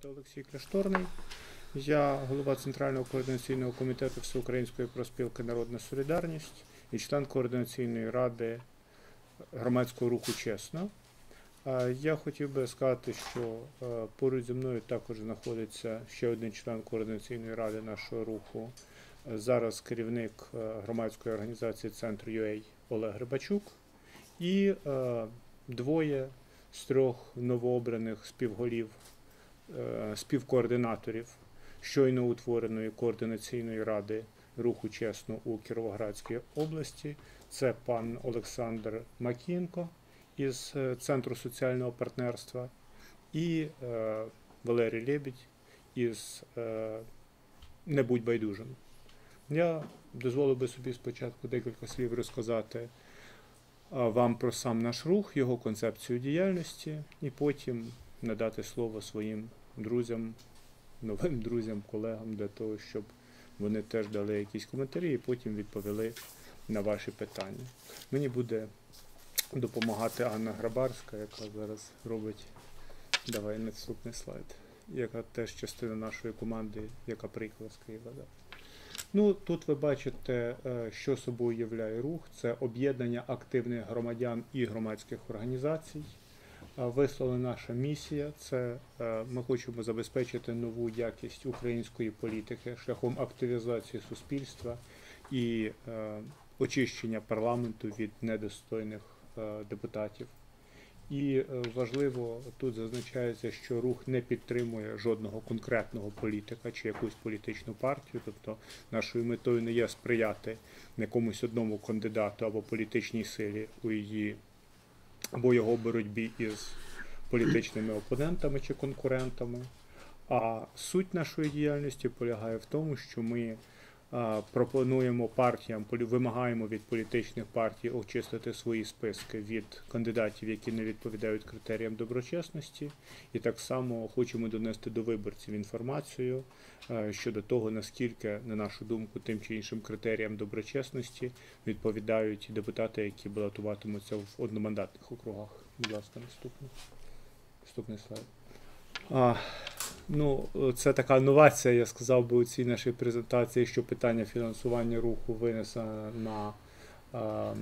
звати Олексій Кляшторний. Я голова Центрального координаційного комітету Всеукраїнської проспілки Народна Солідарність і член координаційної ради громадського руху Чесно. Я хотів би сказати, що е, поруч зі мною також знаходиться ще один член координаційної ради нашого руху. Зараз керівник е, громадської організації Центр UA Олег Грибачук і е, двоє з трьох новообраних співголів, співкоординаторів щойно утвореної координаційної ради руху чесно у Кіровоградській області. Це пан Олександр Макієнко із е, Центру соціального партнерства і е, Валерій Лебідь із е, Не будь байдужим. Я дозволив би собі спочатку декілька слів розказати вам про сам наш рух, його концепцію діяльності, і потім надати слово своїм друзям, новим друзям, колегам для того, щоб вони теж дали якісь коментарі і потім відповіли на ваші питання. Мені буде допомагати Анна Грабарська, яка зараз робить. Давай наступний слайд. Яка теж частина нашої команди, яка приїхала з Києва. Да. Ну, тут ви бачите, е, що собою являє рух. Це об'єднання активних громадян і громадських організацій. Е, Висловлена наша місія. Це е, ми хочемо забезпечити нову якість української політики шляхом активізації суспільства і е, очищення парламенту від недостойних депутатів. І важливо тут зазначається, що рух не підтримує жодного конкретного політика чи якусь політичну партію. Тобто нашою метою не є сприяти якомусь одному кандидату або політичній силі у її або його боротьбі із політичними опонентами чи конкурентами. А суть нашої діяльності полягає в тому, що ми пропонуємо партіям, вимагаємо від політичних партій очистити свої списки від кандидатів, які не відповідають критеріям доброчесності, і так само хочемо донести до виборців інформацію е, щодо того, наскільки, на нашу думку, тим чи іншим критеріям доброчесності відповідають депутати, які балотуватимуться в одномандатних округах. Будь ласка, наступний. Наступний слайд. Ну, це така новація, я сказав би у цій нашій презентації, що питання фінансування руху винесено на а,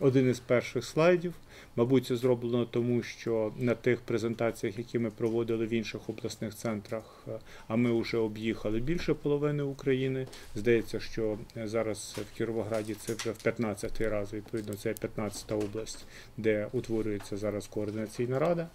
один із перших слайдів. Мабуть, це зроблено тому, що на тих презентаціях, які ми проводили в інших обласних центрах, е, а ми вже об'їхали більше половини України. Здається, що е, зараз в Кіровограді це вже в 15-й раз, відповідно, це 15-та область, де утворюється зараз координаційна рада.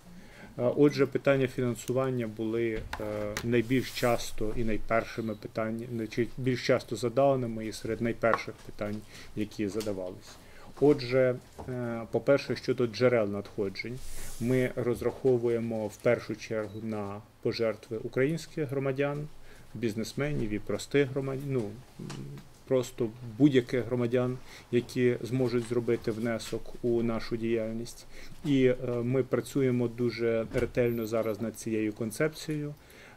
Е, Отже, питання фінансування були е, найбільш часто і найпершими питаннями, чи більш часто задаваними і серед найперших питань, які задавались. Отже, е, по-перше, щодо джерел надходжень, ми розраховуємо в першу чергу на пожертви українських громадян, бізнесменів і простих громадян, ну просто будь-яких громадян, які зможуть зробити внесок у нашу діяльність. І е, ми працюємо дуже ретельно зараз над цією концепцією.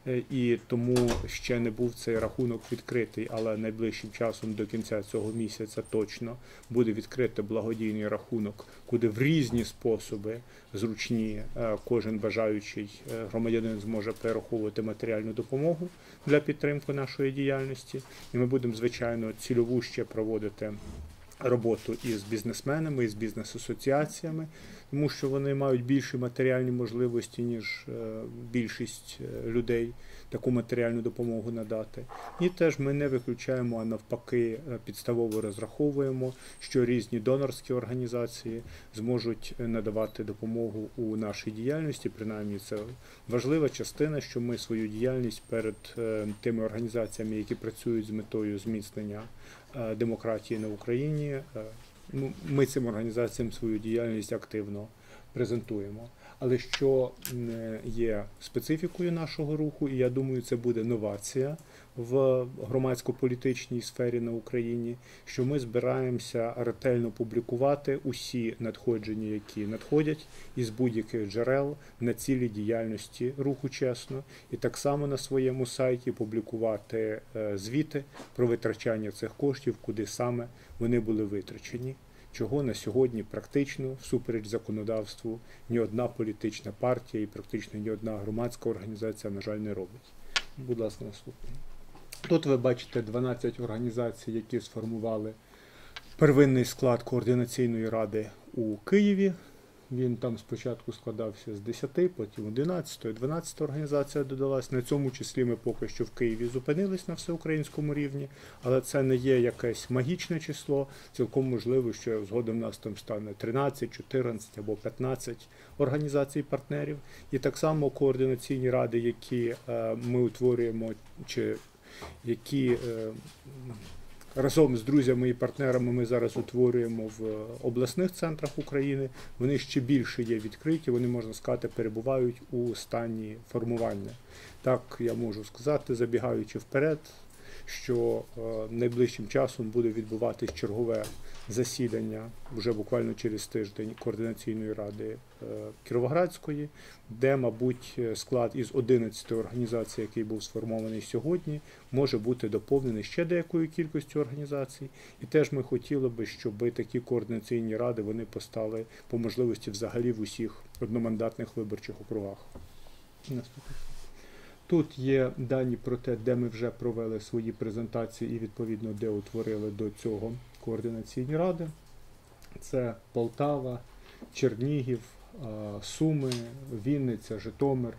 Е, І тому ще не був цей рахунок відкритий, але найближчим часом до кінця цього місяця точно буде відкритий благодійний рахунок, куди в різні способи зручні е, кожен бажаючий е, громадянин зможе перераховувати матеріальну допомогу для підтримки нашої діяльності. І ми будемо звичайно цільову ще проводити роботу із бізнесменами, із бізнес-асоціаціями, тому що вони мають більші матеріальні можливості, ніж е, більшість е, людей таку матеріальну допомогу надати. І теж ми не виключаємо, а навпаки, е, підставово розраховуємо, що різні донорські організації зможуть надавати допомогу у нашій діяльності. Принаймні, це важлива частина, що ми свою діяльність перед тими організаціями, які працюють з метою зміцнення демократії на Україні. е, ну, Ми цим організаціям свою діяльність активно презентуємо. Але що є специфікою нашого руху, і я думаю, це буде новація в громадсько-політичній сфері на Україні, що ми збираємося ретельно публікувати усі надходження, які надходять із будь-яких джерел на цілі діяльності руху чесно, і так само на своєму сайті публікувати е, звіти про витрачання цих коштів, куди саме вони були витрачені. Чого на сьогодні практично всупереч законодавству ні одна політична партія і практично ні одна громадська організація, на жаль, не робить. Будь ласка, наступний. Тут ви бачите 12 організацій, які сформували первинний склад координаційної ради у Києві. Він там спочатку складався з 10, потім 11, 12 організація додалась. На цьому числі ми поки що в Києві зупинились на всеукраїнському рівні, але це не є якесь магічне число. Цілком можливо, що згодом нас там стане 13, 14 або 15 організацій партнерів. І так само координаційні ради, які е, ми утворюємо, чи які е, разом з друзями і партнерами ми зараз утворюємо в обласних центрах України. Вони ще більше є відкриті, вони, можна сказати, перебувають у стані формування. Так я можу сказати, забігаючи вперед, що е, найближчим часом буде відбуватись чергове засідання вже буквально через тиждень координаційної ради е, Кіровоградської, де, мабуть, склад із 11 організацій, який був сформований сьогодні, може бути доповнений ще деякою кількістю організацій. І теж ми хотіли би, щоб такі координаційні ради вони постали по можливості взагалі в усіх одномандатних виборчих округах. Наступне. Тут є дані про те, де ми вже провели свої презентації і відповідно де утворили до цього координаційні ради. Це Полтава, Чернігів, Суми, Вінниця, Житомир,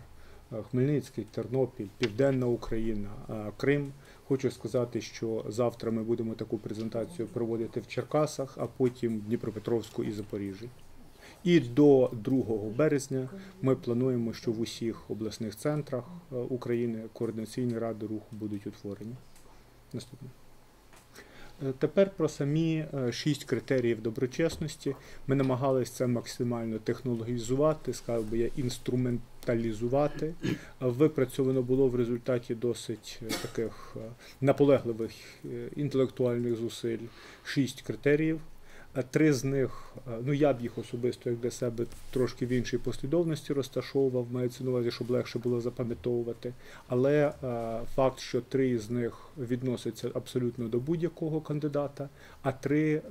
Хмельницький, Тернопіль, Південна Україна, Крим. Хочу сказати, що завтра ми будемо таку презентацію проводити в Черкасах, а потім в Дніпропетровську і Запоріжжі. І до 2 березня ми плануємо, що в усіх обласних центрах України координаційні ради руху будуть утворені. Наступне. Е, тепер про самі е, шість критеріїв доброчесності. Ми намагалися це максимально технологізувати, сказав би я, інструменталізувати. Випрацьовано було в результаті досить е, таких наполегливих інтелектуальних зусиль шість критеріїв. Три з них, ну я б їх особисто як для себе трошки в іншій послідовності розташовував, мається на увазі, щоб легше було запам'ятовувати. Але факт, що три з них відносяться абсолютно до будь-якого кандидата, а три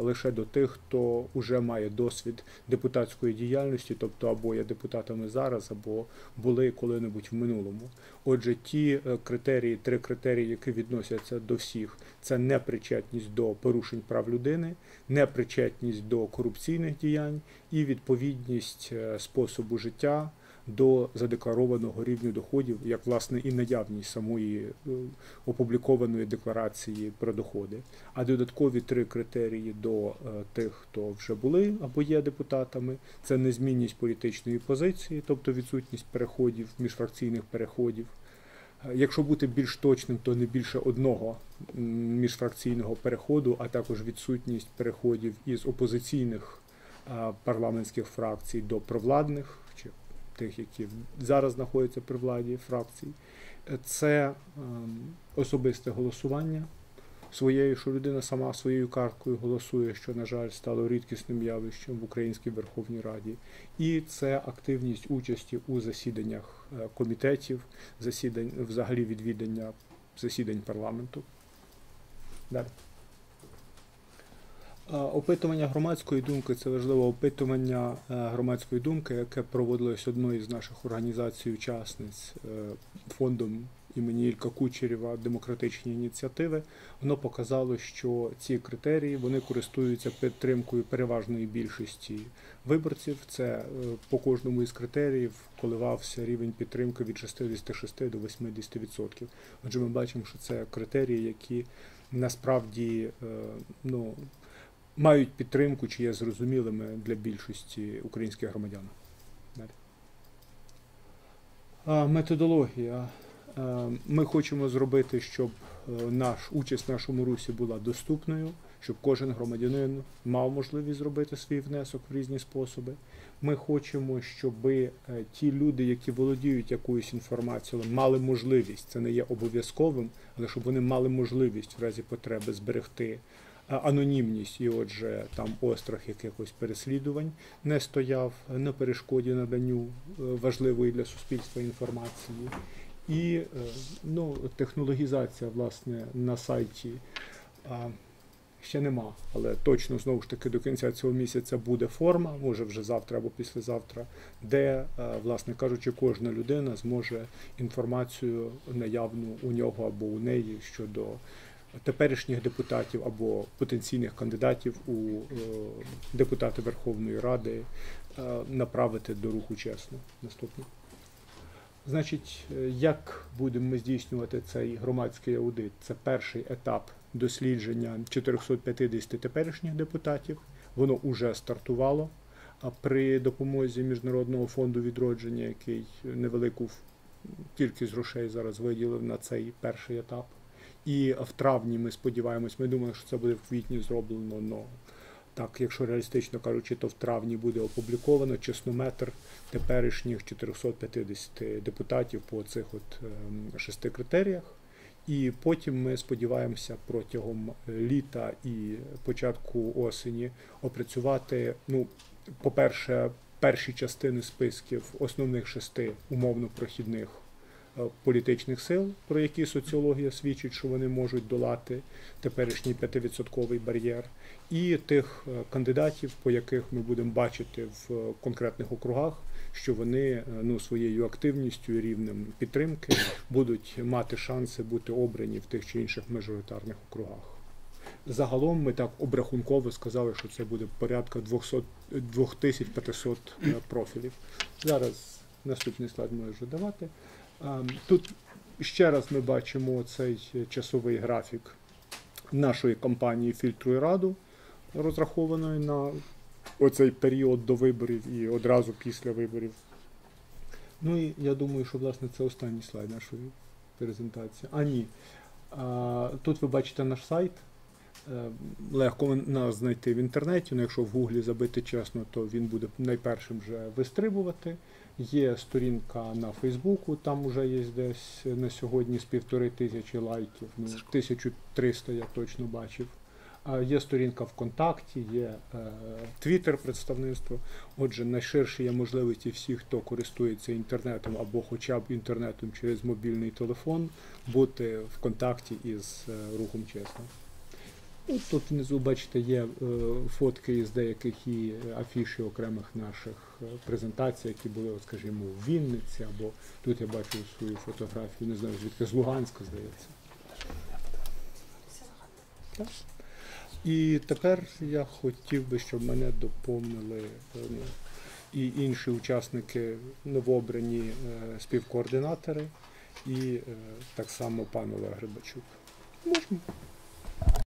лише до тих, хто вже має досвід депутатської діяльності, тобто або є депутатами зараз, або були коли-небудь в минулому. Отже, ті е, критерії, три критерії, які відносяться до всіх, це непричетність до порушень прав людини, непричетність до корупційних діянь і відповідність е, способу життя до задекларованого рівню доходів, як власне і наявність самої е, опублікованої декларації про доходи. А додаткові три критерії до тих, хто вже були або є депутатами, це незмінність політичної позиції, тобто відсутність переходів, міжфракційних переходів. Якщо бути більш точним, то не більше одного міжфракційного переходу, а також відсутність переходів із опозиційних парламентських фракцій до провладних, чи тих, які зараз знаходяться при владі фракцій. Це ем, особисте голосування своєю, що людина сама своєю карткою голосує, що, на жаль, стало рідкісним явищем в Українській Верховній Раді, і це активність участі у засіданнях е, комітетів, засідань, взагалі відвідання засідань парламенту. Далі. Опитування громадської думки це важливе опитування е, громадської думки, яке проводилось одною з наших організацій-учасниць е, фондом імені Ілька Кучерєва демократичні ініціативи, воно показало, що ці критерії вони користуються підтримкою переважної більшості виборців. Це е, по кожному із критеріїв коливався рівень підтримки від 66 до 80%. Отже, ми бачимо, що це критерії, які насправді е, ну, мають підтримку чи є зрозумілими для більшості українських громадян. Методологія. Е, ми хочемо зробити, щоб е, наш участь в нашому русі була доступною, щоб кожен громадянин мав можливість зробити свій внесок в різні способи. Ми хочемо, щоб е, ті люди, які володіють якоюсь інформацією, мали можливість, це не є обов'язковим, але щоб вони мали можливість в разі потреби зберегти анонімність і, отже, там острах якихось переслідувань не стояв на перешкоді наданню важливої для суспільства інформації. І е, ну, технологізація власне, на сайті ще нема. Але точно знову ж таки до кінця цього місяця буде форма, може вже завтра або післязавтра, де, е, власне кажучи, кожна людина зможе інформацію наявну у нього або у неї щодо теперішніх депутатів або потенційних кандидатів у е, депутати Верховної Ради направити до руху чесно. Наступне. Значить, е, як будемо ми здійснювати цей громадський аудит? Це перший етап дослідження 450 теперішніх депутатів. Воно вже стартувало. А при допомозі Міжнародного фонду відродження, який невелику кількість грошей зараз виділив на цей перший етап. І в травні ми сподіваємось, ми думаємо, що це буде в квітні зроблено. Но так, якщо реалістично кажучи, то в травні буде опубліковано чеснометр теперішніх 450 депутатів по цих от ем, шести критеріях. І потім ми сподіваємося протягом літа і початку осені опрацювати. Ну, по-перше, перші частини списків основних шести умовно прохідних політичних сил, про які соціологія свідчить, що вони можуть долати теперішній 5% бар'єр, і тих е, кандидатів, по яких ми будемо бачити в е, конкретних округах, що вони е, ну, своєю активністю і рівнем підтримки будуть мати шанси бути обрані в тих чи інших мажоритарних округах. Загалом ми так обрахунково сказали, що це буде порядка 200, 2500 е, профілів. Зараз наступний слайд можеш давати. Ем, Тут ще раз ми бачимо цей часовий графік нашої кампанії Фільтруй Раду, розрахованої на оцей період до виборів і одразу після виборів. Ну і я думаю, що власне це останній слайд нашої презентації. А ні. Тут ви бачите наш сайт. Е, Легко нас знайти в інтернеті, ну якщо в Гуглі забити чесно, то він буде найпершим вже вистрибувати. Є сторінка на Фейсбуку, там вже є десь на сьогодні з півтори тисячі лайків, ну 1300 я точно бачив. Є сторінка ВКонтакті, є е, Твіттер представництво. Отже, найширші є можливості всіх, хто користується інтернетом або хоча б інтернетом через мобільний телефон, бути в контакті із е, рухом чесно. Ну, Тут внизу, бачите, є е, фотки із деяких і афіші окремих наших е, презентацій, які були, от, скажімо, в Вінниці, або тут я бачу свою фотографію, не знаю, звідки з Луганська, здається. Так. І тепер я хотів би, щоб мене доповнили е, ну, і інші учасники новообрані співкоординатори, і так само пан Олег Грибачук. Можна.